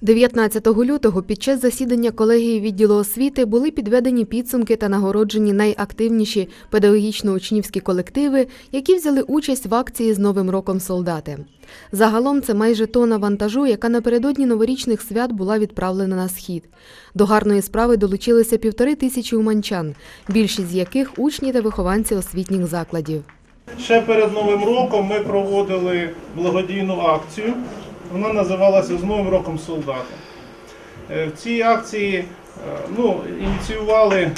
19 лютого під час засідання колегії відділу освіти були підведені підсумки та нагороджені найактивніші педагогічно-учнівські колективи, які взяли участь в акції з Новим роком солдати. Загалом це майже тона вантажу, яка напередодні новорічних свят була відправлена на схід. До гарної справи долучилися півтори тисячі уманчан, більшість з яких учні та вихованці освітніх закладів. Ще перед Новим роком ми проводили благодійну акцію. Вона називалася З Новим роком солдата. Е, В цій акції е, ну, ініціювали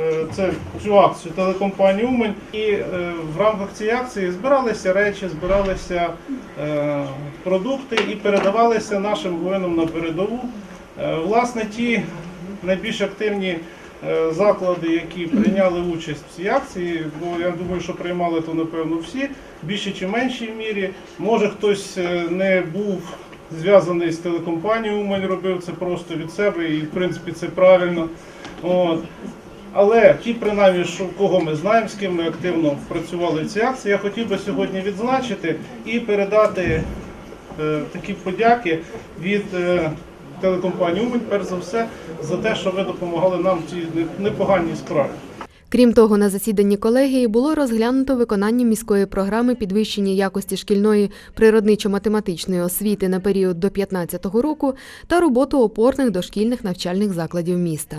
е, це, цю акцію телекомпанію Умань. І в рамках цієї акції збиралися речі, збиралися продукти і передавалися нашим воїнам на передову. Власне, ті найбільш активні заклади, які прийняли участь в цій акції, бо я думаю, що приймали то напевно всі, в більшій чи меншій мірі. Може хтось е, не був зв'язаний з телекомпанією Умань, робив це просто від себе, і в принципі це правильно. От. Але ті, принаймні, що кого ми знаємо, з ким ми активно працювали в цій акції, я хотів би сьогодні відзначити і передати е, такі подяки від е, телекомпанії Умень, перш за все, за те, що ви допомагали нам в цій не- непоганій справі. Крім того, на засіданні колегії було розглянуто виконання міської програми підвищення якості шкільної природничо-математичної освіти на період до 2015 року та роботу опорних дошкільних навчальних закладів міста.